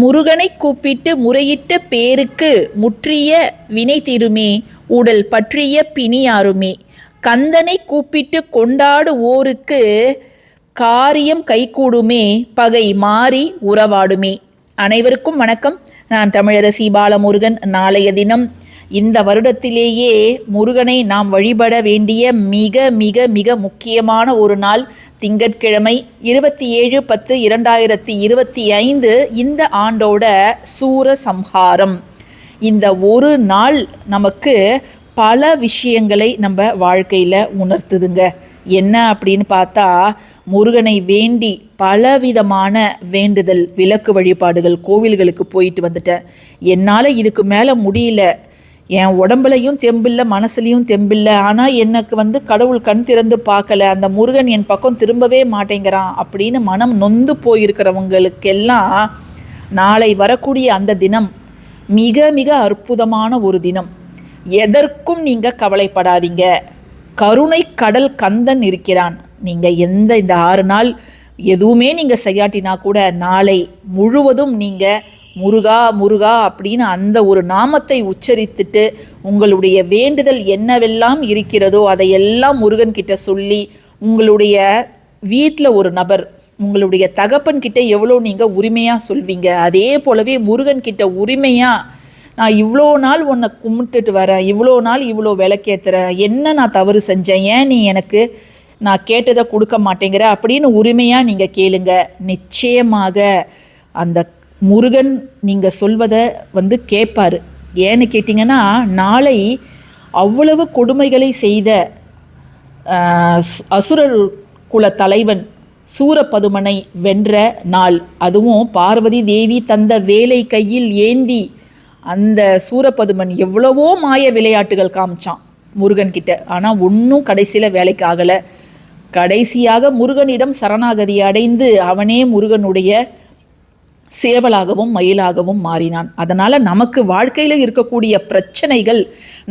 முருகனை கூப்பிட்டு முறையிட்ட பேருக்கு முற்றிய வினை தீருமே உடல் பற்றிய பிணியாருமே கந்தனை கூப்பிட்டு கொண்டாடுவோருக்கு காரியம் கைகூடுமே பகை மாறி உறவாடுமே. அனைவருக்கும் வணக்கம். நான் தமிழரசி பாலமுருகன். நாளைய தினம் இந்த வருடத்திலேயே முருகனை நாம் வழிபட வேண்டிய மிக மிக மிக முக்கியமான ஒரு நாள் திங்கட்கிழமை இருபத்தி ஏழு பத்து இரண்டாயிரத்தி இருபத்தி ஐந்து இந்த ஆண்டோட சூர சம்ஹாரம் இந்த ஒரு நாள் நமக்கு பல விஷயங்களை நம்ம வாழ்க்கையில் உணர்த்துதுங்க. என்ன அப்படின்னு பார்த்தா முருகனை வேண்டி பலவிதமான வேண்டுதல் விளக்கு வழிபாடுகள் கோவில்களுக்கு போயிட்டு வந்துட்டேன். என்னால் இதுக்கு மேலே முடியல. என் உடம்புலையும் தெம்பில்ல மனசுலையும் தெம்பில்ல. ஆனால் எனக்கு வந்து கடவுள் கண் திறந்து பார்க்கல. அந்த முருகன் என் பக்கம் திரும்பவே மாட்டேங்கிறான் அப்படின்னு மனம் நொந்து போயிருக்கிறவங்களுக்கெல்லாம் நாளை வரக்கூடிய அந்த தினம் மிக மிக அற்புதமான ஒரு தினம். எதற்கும் நீங்கள் கவலைப்படாதீங்க. கருணை கடல் கந்தன் இருக்கிறான். நீங்கள் எந்த இந்த ஆறு நாள் எதுவுமே நீங்கள் செய்யாட்டினா கூட நாளை முழுவதும் நீங்கள் முருகா முருகா அப்படின்னு அந்த ஒரு நாமத்தை உச்சரித்துட்டு உங்களுடைய வேண்டுதல் என்னவெல்லாம் இருக்கிறதோ அதையெல்லாம் முருகன் கிட்ட சொல்லி உங்களுடைய வீட்டில் ஒரு நபர் உங்களுடைய தகப்பன் கிட்ட எவ்வளோ நீங்கள் உரிமையாக சொல்வீங்க? அதே போலவே முருகன் கிட்ட உரிமையாக நான் இவ்வளோ நாள் உன்னை கும்பிட்டுட்டு வரேன் இவ்வளோ நாள் இவ்வளோ விளக்கேற்றுறேன் என்ன நான் தவறு செஞ்சேன் ஏன் நீ எனக்கு நான் கேட்டதை கொடுக்க மாட்டேங்கிற அப்படின்னு உரிமையாக நீங்கள் கேளுங்க. நிச்சயமாக அந்த முருகன் நீங்கள் சொல்வதை வந்து கேட்பார் ஏன்னு கேட்டிங்கன்னா நாளை அவ்வளவு கொடுமைகளை செய்த அசுரர் குல தலைவன் சூரபதுமனை வென்ற நாள். அதுவும் பார்வதி தேவி தந்த வேலை கையில் ஏந்தி அந்த சூரபதுமன் எவ்வளவோ மாய விளையாட்டுகள் காமிச்சான் முருகன் கிட்ட. ஆனால் ஒன்றும் கடைசியில் வேலைக்கு ஆகலை. கடைசியாக முருகனிடம் சரணாகதி அடைந்து அவனே முருகனுடைய சேவலாகவும் மயிலாகவும் மாறினான். அதனால் நமக்கு வாழ்க்கையில் இருக்கக்கூடிய பிரச்சனைகள்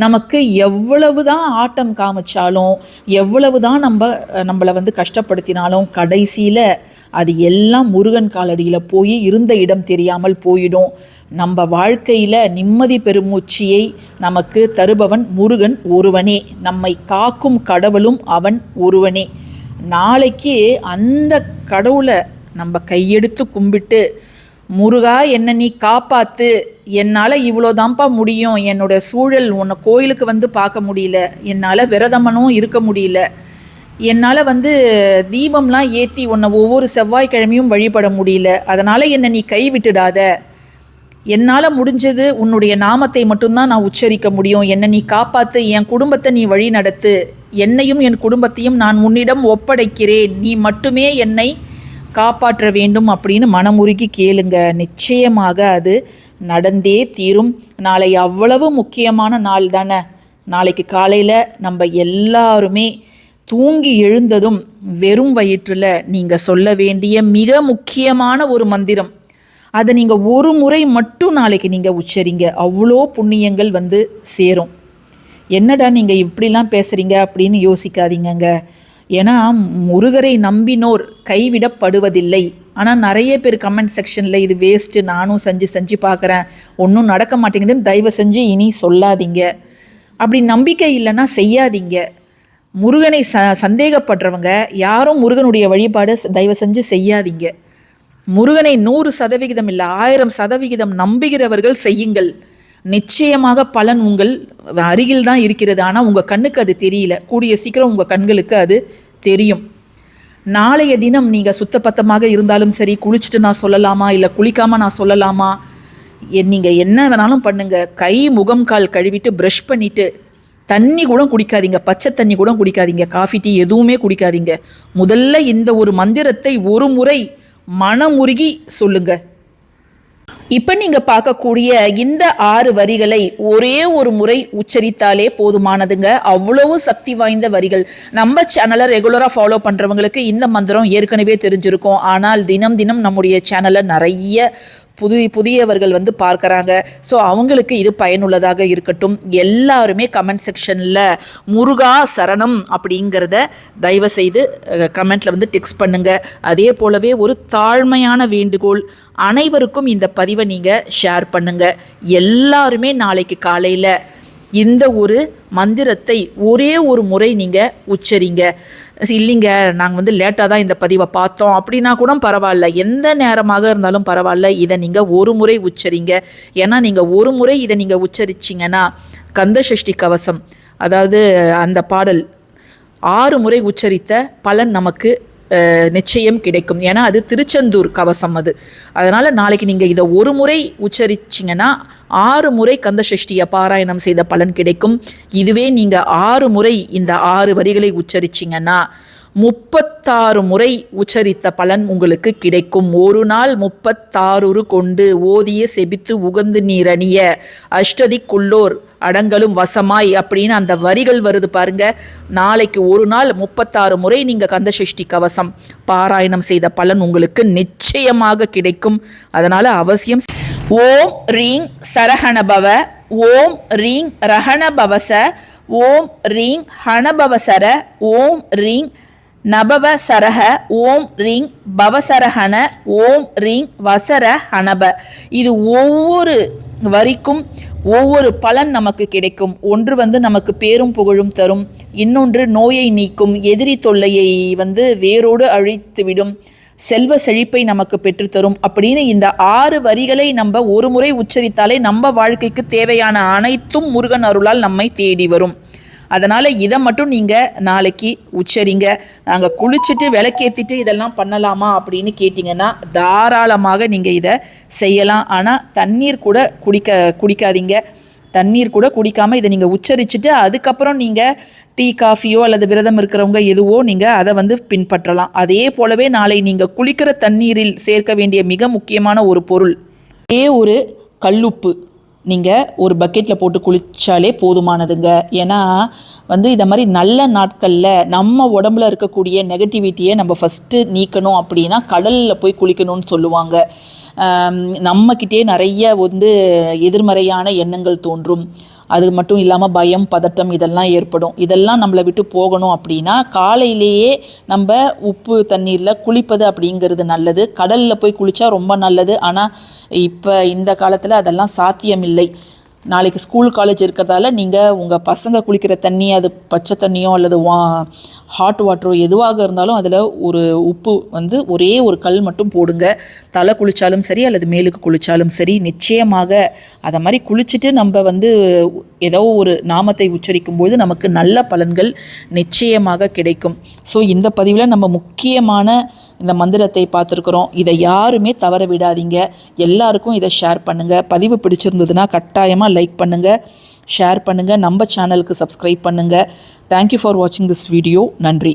நமக்கு எவ்வளவு தான் ஆட்டம் காமிச்சாலும் எவ்வளவு தான் நம்ம நம்மளை வந்து கஷ்டப்படுத்தினாலும் கடைசியில் அது எல்லாம் முருகன் காலடியில் போய் இருந்த இடம் தெரியாமல் போயிடும். நம்ம வாழ்க்கையில் நிம்மதி பெருமூச்சியை நமக்கு தருபவன் முருகன் ஒருவனே. நம்மை காக்கும் கடவுளும் அவன் ஒருவனே. நாளைக்கு அந்த கடவுளை நம்ம கையெடுத்து கும்பிட்டு முருகா என்னை நீ காப்பாத்து. என்னால் இவ்வளோதான்ப்பா முடியும். என்னோட சூழல் உன்னை கோயிலுக்கு வந்து பார்க்க முடியல. என்னால் விரதமனும் இருக்க முடியல. என்னால் வந்து தீபம்லாம் ஏற்றி உன்னை ஒவ்வொரு செவ்வாய்க்கிழமையும் வழிபட முடியல. அதனால் என்னை நீ கைவிட்டுடாத. என்னால் முடிஞ்சது உன்னுடைய நாமத்தை மட்டும்தான் நான் உச்சரிக்க முடியும். என்னை நீ காப்பாற்று என் குடும்பத்தை நீ வழி நடத்து என்னையும் என் குடும்பத்தையும் நான் உன்னிடம் ஒப்படைக்கிறேன். நீ மட்டுமே என்னை காப்பாற்ற வேண்டும் அப்படின்னு மனமுருகி கேளுங்க. நிச்சயமாக அது நடந்தே தீரும். நாளை அவ்வளவு முக்கியமான நாள் தானே? நாளைக்கு காலையில் நம்ம எல்லாருமே தூங்கி எழுந்ததும் வெறும் வயிற்றில் நீங்கள் சொல்ல வேண்டிய மிக முக்கியமான ஒரு மந்திரம். அதை நீங்கள் ஒரு முறை மட்டும் நாளைக்கு நீங்கள் உச்சரிங்க. அவ்வளோ புண்ணியங்கள் வந்து சேரும். என்னடா நீங்கள் இப்படிலாம் பேசுகிறீங்க அப்படின்னு யோசிக்காதீங்கங்க. ஏன்னா முருகரை நம்பினோர் கைவிடப்படுவதில்லை. ஆனால் நிறைய பேர் கமெண்ட் செக்ஷனில் இது வேஸ்ட்டு நானும் செஞ்சு செஞ்சு பார்க்குறேன். ஒன்றும் நடக்க மாட்டேங்குதுன்னு தயவு செஞ்சு இனி சொல்லாதீங்க. அப்படி நம்பிக்கை இல்லைன்னா செய்யாதீங்க. முருகனை ச சந்தேகப்படுறவங்க யாரும் முருகனுடைய வழிபாடு தயவு செஞ்சு செய்யாதீங்க. முருகனை நூறு சதவிகிதம் இல்லை ஆயிரம் சதவிகிதம் நம்புகிறவர்கள் செய்யுங்கள். நிச்சயமாக பலன் உங்கள் அருகில் தான் இருக்கிறது. ஆனால் உங்கள் கண்ணுக்கு அது தெரியல. கூடிய சீக்கிரம் உங்கள் கண்களுக்கு அது தெரியும். நாளைய தினம் நீங்கள் சுத்தப்பத்தமாக இருந்தாலும் சரி குளிச்சுட்டு நான் சொல்லலாமா? இல்லை குளிக்காமல் நான் சொல்லலாமா? என் நீங்கள் என்ன வேணாலும் பண்ணுங்கள் கை முகம் கால் கழுவிட்டு ப்ரஷ் பண்ணிவிட்டு தண்ணி கூட குடிக்காதீங்க. பச்சை தண்ணி கூட குடிக்காதீங்க. காஃபி டீ எதுவுமே குடிக்காதீங்க. முதல்ல இந்த ஒரு மந்திரத்தை ஒரு முறை மனமுருகி சொல்லுங்கள் இப்ப நீங்க பார்க்கக்கூடிய இந்த ஆறு வரிகளை ஒரே ஒரு முறை உச்சரித்தாலே போதுமானதுங்க. அவ்வளவு சக்தி வாய்ந்த வரிகள். நம்ம சேனலை ரெகுலரா ஃபாலோ பண்றவங்களுக்கு இந்த மந்திரம் ஏற்கனவே தெரிஞ்சிருக்கும். ஆனால் தினம் தினம் நம்முடைய சேனலை நிறைய புது புதியவர்கள் வந்து பார்க்குறாங்க. ஸோ அவங்களுக்கு இது பயனுள்ளதாக இருக்கட்டும். எல்லாருமே கமெண்ட் செக்ஷனில் முருகா சரணம் அப்படிங்கிறத தயவு செய்து கமெண்ட்டில் வந்து டெக்ஸ்ட் பண்ணுங்கள் அதே போலவே ஒரு தாழ்மையான வேண்டுகோள். அனைவருக்கும் இந்த பதிவை நீங்கள் ஷேர் பண்ணுங்கள் எல்லாருமே நாளைக்கு காலையில் இந்த ஒரு மந்திரத்தை ஒரே ஒரு முறை நீங்கள் உச்சரிங்க. இல்லைங்க நாங்கள் வந்து லேட்டாக தான் இந்த பதிவை பார்த்தோம். அப்படின்னா கூட பரவாயில்ல. எந்த நேரமாக இருந்தாலும் பரவாயில்ல. இதை நீங்கள் ஒரு முறை உச்சரிங்க. ஏன்னா நீங்கள் ஒரு முறை இதை நீங்கள் உச்சரிச்சிங்கன்னா கந்த சஷ்டி கவசம் அதாவது அந்த பாடல் ஆறு முறை உச்சரித்த பலன் நமக்கு நிச்சயம் கிடைக்கும். ஏன்னா அது திருச்செந்தூர் கவசம் அது. அதனால் நாளைக்கு நீங்கள் இதை ஒரு முறை உச்சரிச்சிங்கன்னா ஆறு முறை கந்த சஷ்டியை பாராயணம் செய்த பலன் கிடைக்கும். இதுவே நீங்கள் ஆறு முறை இந்த ஆறு வரிகளை உச்சரிச்சிங்கன்னா முப்பத்தாறு முறை உச்சரித்த பலன் உங்களுக்கு கிடைக்கும். ஒரு நாள் முப்பத்தாறு கொண்டு ஓதிய செபித்து உகந்து நீரணிய அஷ்டதிக்குள்ளோர் அடங்கலும் வசமாய் அப்படின்னு அந்த வரிகள் வருது பாருங்க. நாளைக்கு ஒரு நாள் முப்பத்தாறு முறை நீங்க கந்தசஷ்டி கவசம் பாராயணம் செய்த பலன் உங்களுக்கு நிச்சயமாக கிடைக்கும். அதனால அவசியம் ஓம் ரீங் சரஹணபவ ஓம் ரீங் ரஹணபவச ஓம் ரீங் ஹணபவசர ஓம் ரீங் நபவ சரஹ ஓம் ரீங் பவசரஹன ஓம் ரீங் வசர ஹனப இது ஒவ்வொரு வரிக்கும் ஒவ்வொரு பலன் நமக்கு கிடைக்கும். ஒன்று வந்து நமக்கு பேரும் புகழும் தரும். இன்னொன்று நோயை நீக்கும். எதிரி தொல்லையை வந்து வேரோடு அழித்துவிடும். செல்வ செழிப்பை நமக்கு பெற்றுத்தரும் அப்படின்னு இந்த ஆறு வரிகளை நம்ம ஒரு முறை உச்சரித்தாலே நம்ம வாழ்க்கைக்கு தேவையான அனைத்தும் முருகன் அருளால் நம்மை தேடி வரும். அதனால் இதை மட்டும் நீங்கள் நாளைக்கு உச்சரிங்க. நாங்கள் குளிச்சுட்டு விளக்கேற்றிட்டு இதெல்லாம் பண்ணலாமா அப்படின்னு கேட்டிங்கன்னா தாராளமாக நீங்கள் இதை செய்யலாம். ஆனால் தண்ணீர் கூட குடிக்க குடிக்காதீங்க. தண்ணீர் கூட குடிக்காமல் இதை நீங்கள் உச்சரிச்சுட்டு அதுக்கப்புறம் நீங்கள் டீ காஃபியோ அல்லது விரதம் இருக்கிறவங்க எதுவோ நீங்கள் அதை வந்து பின்பற்றலாம். அதே போலவே நாளை நீங்கள் குளிக்கிற தண்ணீரில் சேர்க்க வேண்டிய மிக முக்கியமான ஒரு பொருள் ஒரே ஒரு கல்லுப்பு. நீங்கள் ஒரு பக்கெட்டில் போட்டு குளித்தாலே போதுமானதுங்க. ஏன்னா வந்து இந்த மாதிரி நல்ல நாட்களில் நம்ம உடம்புல இருக்கக்கூடிய நெகட்டிவிட்டியை நம்ம ஃபஸ்ட்டு நீக்கணும் அப்படின்னா கடலில் போய் குளிக்கணும்னு சொல்லுவாங்க. நம்மக்கிட்டே நிறைய வந்து எதிர்மறையான எண்ணங்கள் தோன்றும். அது மட்டும் இல்லாமல் பயம் பதட்டம் இதெல்லாம் ஏற்படும். இதெல்லாம் நம்மளை விட்டு போகணும் அப்படின்னா காலையிலேயே நம்ம உப்பு தண்ணீரில் குளிப்பது அப்படிங்கிறது நல்லது. கடலில் போய் குளித்தா ரொம்ப நல்லது. ஆனால் இப்போ இந்த காலத்தில் அதெல்லாம் சாத்தியமில்லை. நாளைக்கு ஸ்கூல் காலேஜ் இருக்கிறதால நீங்கள் உங்கள் பசங்க குளிக்கிற தண்ணி அது பச்சை தண்ணியோ அல்லது வா ஹாட் வாட்டரோ எதுவாக இருந்தாலும் அதில் ஒரு உப்பு வந்து ஒரே ஒரு கல் மட்டும் போடுங்க. தலை குளித்தாலும் சரி அல்லது மேலுக்கு குளித்தாலும் சரி நிச்சயமாக அதை மாதிரி குளிச்சுட்டு நம்ம வந்து ஏதோ ஒரு நாமத்தை உச்சரிக்கும்போது நமக்கு நல்ல பலன்கள் நிச்சயமாக கிடைக்கும். ஸோ இந்த பதிவில் நம்ம முக்கியமான இந்த மந்திரத்தை பார்த்துருக்குறோம். இதை யாருமே தவற விடாதீங்க. எல்லாருக்கும் இதை ஷேர் பண்ணுங்கள் பதிவு பிடிச்சிருந்ததுன்னா கட்டாயமாக லைக் பண்ணுங்கள் ஷேர் பண்ணுங்கள் நம்ம சேனலுக்கு சப்ஸ்கிரைப் பண்ணுங்கள் தேங்க்யூ ஃபார் வாட்சிங் திஸ் வீடியோ நன்றி.